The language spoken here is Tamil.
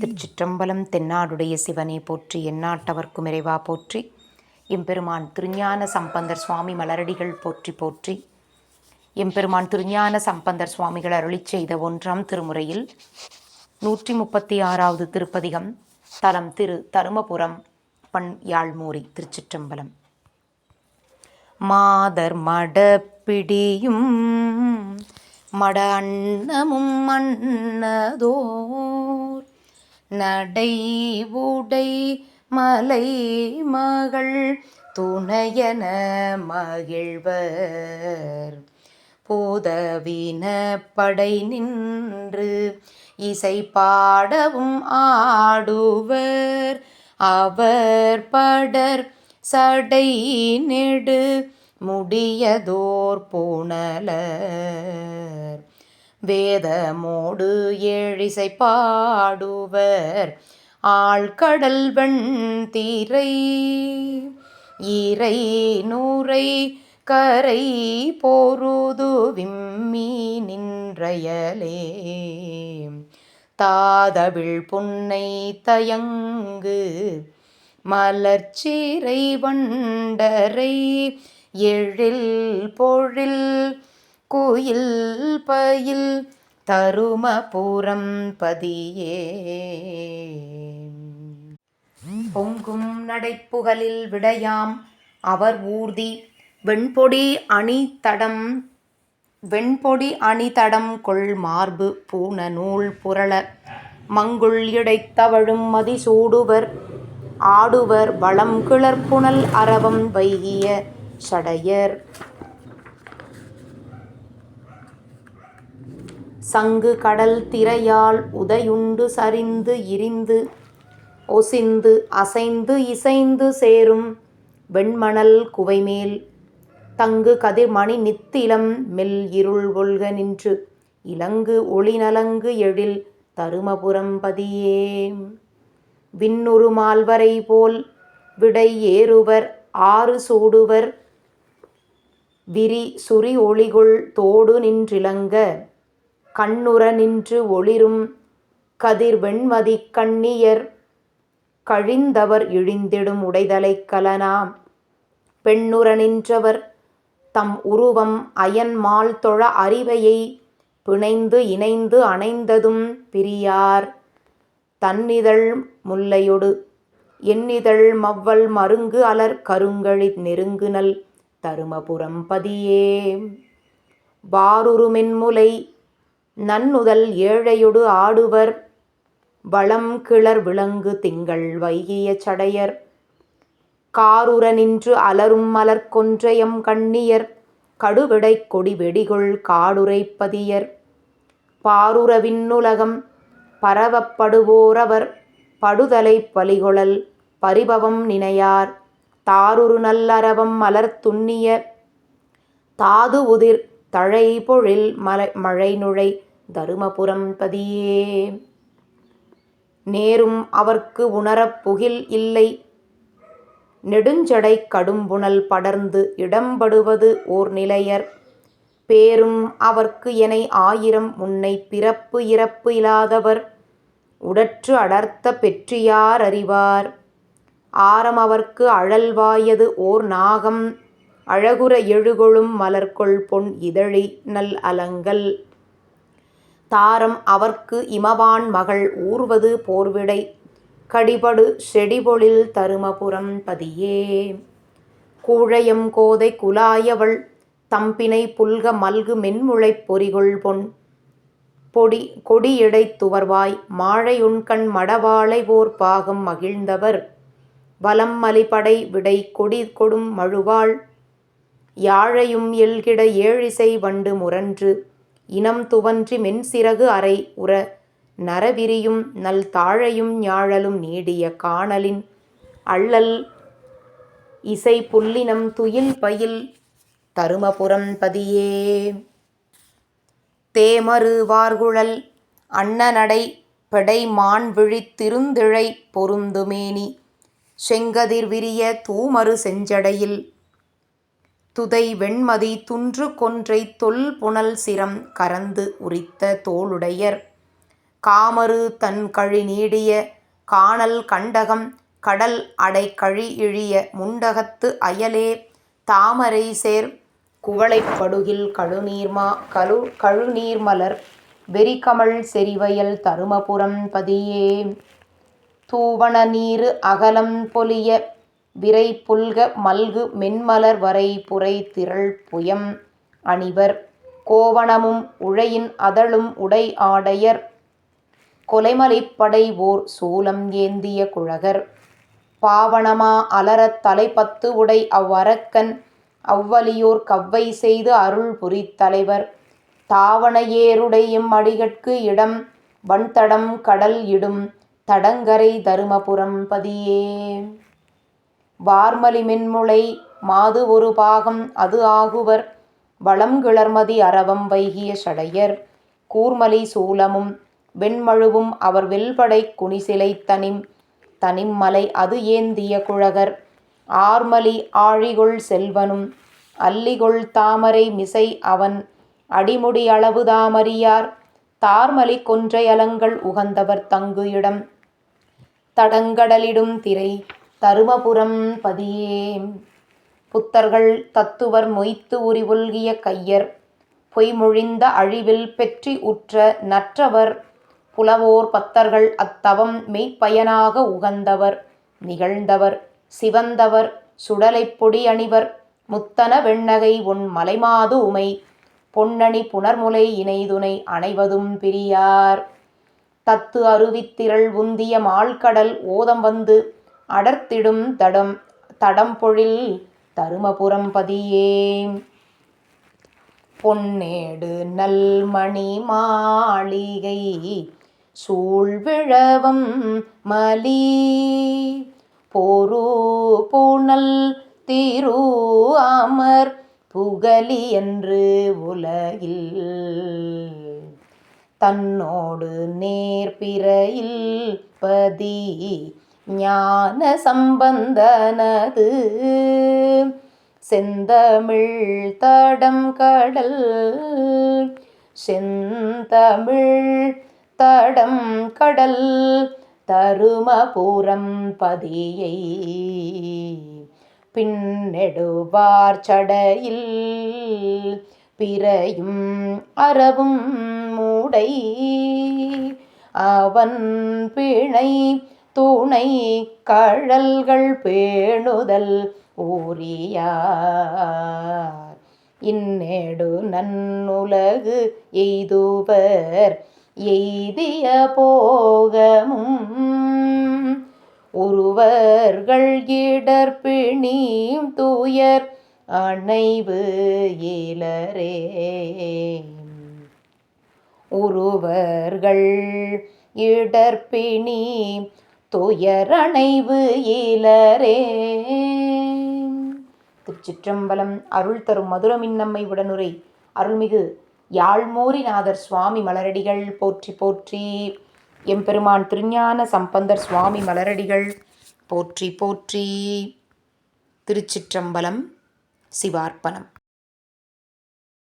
திருச்சிற்றம்பலம் தென்னாடுடைய சிவனே போற்றி எண்ணாட்டவர்க்கும் இறைவா போற்றி. எம்பெருமான் திருஞான சம்பந்தர் சுவாமி மலரடிகள் போற்றி போற்றி. எம்பெருமான் திருஞான சம்பந்தர் சுவாமிகள் அருளி செய்த ஒன்றாம் திருமுறையில் நூற்றி முப்பத்தி ஆறாவது திருப்பதிகம் தலம் திரு தருமபுரம் பண் யாழ்மூரி திருச்சிற்றம்பலம். மாதர் மடப்பிடியும் மட அன்னமும் மன்னதோ நடை உடை மலை மகள் துணையன மகிழ்வர். போதவின படை நின்று இசை பாடவும் ஆடுவர். அவர் படர் சடை நெடு முடியதோர் பூணலர் வேதமோடு ஏழிசை பாடுவர். ஆழ்கடல் வெண் தீரை ஈரை நூரை கரை போருது விம்மி நின்றயலே. தாதவிழ் புன்னை தயங்கு மலர்ச்சீரை வண்டரை எழில் பொழில் குயில் பயில் தருமபுரம் பதியே. பொங்கும் நடைப்புகலில் விடையாம் அவர் ஊர்தி வெண்பொடி அணி தடம் வெண்பொடி அணிதடம் கொள் மார்பு பூன நூல் புரள. மங்குள் இடைத்தவழும் மதிசூடுவர் ஆடுவர் வளம் கிளர்ப்புணல் அரவம் வைகிய சடையர். சங்கு கடல் திரையால் உதையுண்டு சரிந்து இரிந்து ஒசிந்து அசைந்து இசைந்து சேரும் வெண்மணல் குவைமேல். தங்கு கதிர்மணி நித்திலம் மெல் இருள் ஒல்க நின்று இலங்கு ஒளி நலங்கு எழில் தருமபுரம் பதியே. விண்ணுறு மால்வரை போல் விடை ஏறுவர் ஆறு சூடுவர் விரி சுரி ஒளிகுள் தோடு நின்றிலங்க. கண்ணுற நின்று ஒளிரும் கதிர் வெண்மதி கண்ணியர் கழிந்தவர் இழிந்திடும் உடைதலைக் கலனாம். பெண்ணுற நின்றவர் தம் உருவம் அயன்மால் தொழ அறிவையை பிணைந்து இணைந்து அணைந்ததும் பிரியார். தன்னிதழ் முல்லையொடு எண்ணிதழ் மவ்வல் மருங்கு அலர் கருங்கழி நெருங்குநல் தருமபுரம் பதியே. வாருருமென்முலை நன்னுதல் ஏழையொடு ஆடுவர் வளம் கிளர் விளங்கு திங்கள் வைகிய சடையர். காருற நின்று அலரும் மலர் கொன்றையம் கண்ணியர் கடுவிடை கொடி வெடிகொள் காடுரைப்பதியர் பாருற விண்ணுலகம் பரவப்படுவோரவர் படுதலை பலிகொழல் பரிபவம் நினையார். தாருரு நல்லரவம் மலர் துண்ணிய தாது உதிர் தழை பொழில் மலை மழை நுழை தருமபுரம் பதியே. நேரும் அவர்க்கு உணரப் புகில் இல்லை. நெடுஞ்சடை கடும்புணல் படர்ந்து இடம்படுவது ஓர் நிலையர். பேரும் அவர்க்கு என ஆயிரம் முன்னை பிறப்பு இறப்பு இல்லாதவர் உடற்று அடர்த்த பெற்றியார் அறிவார். ஆரம் அவர்க்கு அழல்வாயது ஓர் நாகம். அழகுற எழுகொழும் மலர்கொள் பொன் இதழி நல் அலங்கல். தாரம் அவர்க்கு இமவான் மகள் ஊர்வது போர்விடை. கடிபடு செடிபொழில் தருமபுரம் பதியே. கூழையம் கோதை குலாயவள் தம்பினை புல்க மல்கு மென்முளைப் பொறிகொள் பொன். பொடி கொடியடை துவர்வாய் மாழையுண்கண் மடவாளை ஓர் பாகம் மகிழ்ந்தவர். வலம் மலிபடை விடை கொடி கொடும் மழுவாள் யாழையும் எல்கிட ஏழிசை வண்டு முரன்று இனம் துவன்றி மென்சிறகு அறை உற நரவிரியும் நல் தாழையும் ஞாழலும் நீடிய காணலின் அள்ளல் இசை புல்லினம் துயில் பயில் தருமபுரம் பதியே. தேமரு வார்குழல் அன்னநடை பெடை மான் விழித்திருந்திழை பொருந்துமேனி செங்கதிர் விரிய தூமரு செஞ்சடையில் துதை வெண்மதி துன்று கொன்றை தொல் புனல் சிரம் கரந்து உரித்த தோளுடையர். காமரு தன் கழி நீடிய கானல் கண்டகம் கடல் அடை கழி இழிய முண்டகத்து அயலே தாமரை சேர் குவளைப்படுகில் கழுநீர்மா கழு கழுநீர்மலர் வெறிகமல் செறிவயல் தருமபுரம் பதியே. தூவண நீரு அகலம் பொலிய விரை புல்க மல்கு மென்மலர் வரை புரை திரள் புயம். அணிவர் கோவணமும் உழையின் அதழும் உடை ஆடையர் கொலைமலைப்படை ஓர் சூலம் ஏந்திய குழகர். பாவணமா அலரத் தலைப்பத்து உடை அவ்வரக்கன் அவ்வலியோர் கவ்வை செய்து அருள் புரி தலைவர். தாவணையேருடையும் அடிகட்கு இடம் வன்தடம் கடல் இடும் தடங்கரை தருமபுரம் பதியே. வார்மலி மென்முளை மாது ஒரு பாகம் அது ஆகுவர். வளம் கிளர்மதி அரவம் வைகிய சடையர். கூர்மலி சூலமும் வெண்மழுவும் அவர் வெல்படைக் குனிசிலை தனிம். தனிம்மலை அது ஏந்திய குழகர். ஆர்மலி ஆழிகொள் செல்வனும் அல்லிகொள் தாமரை மிசை அவன். அடிமுடி அளவு தாமறியார் தார்மலி கொன்றையலங்கள் உகந்தவர் தங்கு இடம் தடங்கடலிடும் திரை தருமபுரம் பதியே. புத்தர்கள் தத்துவர் மொய்த்து உரிவுல்கிய கையர் பொய்மொழிந்த அழிவில் பெற்றி உற்ற நற்றவர் புலவோர் பத்தர்கள் அத்தவம் மெய்ப்பயனாக உகந்தவர் நிகழ்ந்தவர் சிவந்தவர் சுடலைப் பொடி அணிவர் முத்தன வெண்ணகை உன் மலைமாது உமை பொன்னணி புனர்முலை இணைதுனை அணைவதும் பிரியார். தத்து அருவித்திரள் உந்திய மால்கடல் ஓதம் வந்து அடர்த்திடும் தடம் தடம்பொழில் தருமபுரம் பதியே. பொன்னேடு நல்மணி மாளிகை சூழ்விழவம் மலி. போரூ பூணல் தீரூ அமர் புகலி என்று உலகில். தன்னோடு நேர்பிறையில் பதி ஞான சம்பந்தனது செந்தமிழ் தடம் கடல். செந்தமிழ் தடம் கடல். தருமபுரம் பதியை பின்னெடுவார் சடையில். பிறையும் அறவும் மூடை. அவன் பிணை துணை கழல்கள் பேணுதல் ஊரியார். இன்னேடு நன்னுலகு எய்துவர் எய்திய போகமும் ஒருவர்கள் இடர்பிணி தூயர் அணைவு இலரே ஒருவர்கள் இடர்பிணி துயரணைவு ஈலரே திருச்சிற்றம்பலம் அருள் தரும் மதுரமின்னம்மை உடனுரை அருள்மிகு யாழ்மூரிநாதர் சுவாமி மலரடிகள் போற்றி போற்றி. எம்பெருமான் திருஞான சம்பந்தர் சுவாமி மலரடிகள் போற்றி போற்றி. திருச்சிற்றம்பலம் சிவார்ப்பணம்.